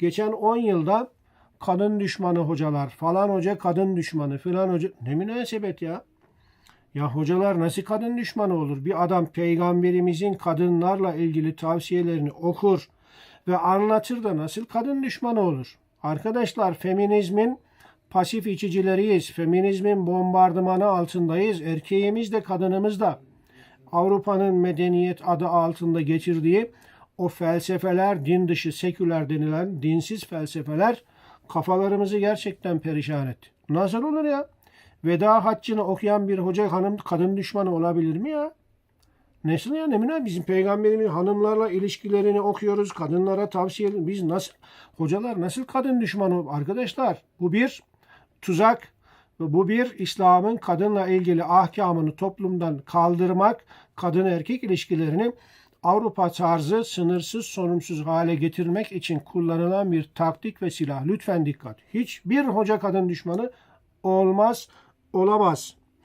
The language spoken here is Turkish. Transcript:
geçen 10 yılda kadın düşmanı hocalar, falan hoca kadın düşmanı, filan hoca ne münasebet ya? Ya hocalar nasıl kadın düşmanı olur? Bir adam peygamberimizin kadınlarla ilgili tavsiyelerini okur ve anlatır da nasıl kadın düşmanı olur? Arkadaşlar feminizmin pasif içicileriyiz. Feminizmin bombardımanı altındayız. Erkeğimiz de kadınımız da. Avrupa'nın medeniyet adı altında geçirdiği o felsefeler, din dışı seküler denilen dinsiz felsefeler kafalarımızı gerçekten perişan etti. Nasıl olur ya? Veda haccını okuyan bir hoca hanım kadın düşmanı olabilir mi ya? Nasıl ya Emine? Bizim peygamberimiz hanımlarla ilişkilerini okuyoruz. Kadınlara tavsiye Biz nasıl, hocalar nasıl kadın düşmanı? Arkadaşlar bu bir tuzak bu bir İslam'ın kadınla ilgili ahkamını toplumdan kaldırmak, kadın erkek ilişkilerini Avrupa tarzı sınırsız sorumsuz hale getirmek için kullanılan bir taktik ve silah. Lütfen dikkat. Hiçbir hoca kadın düşmanı olmaz, olamaz.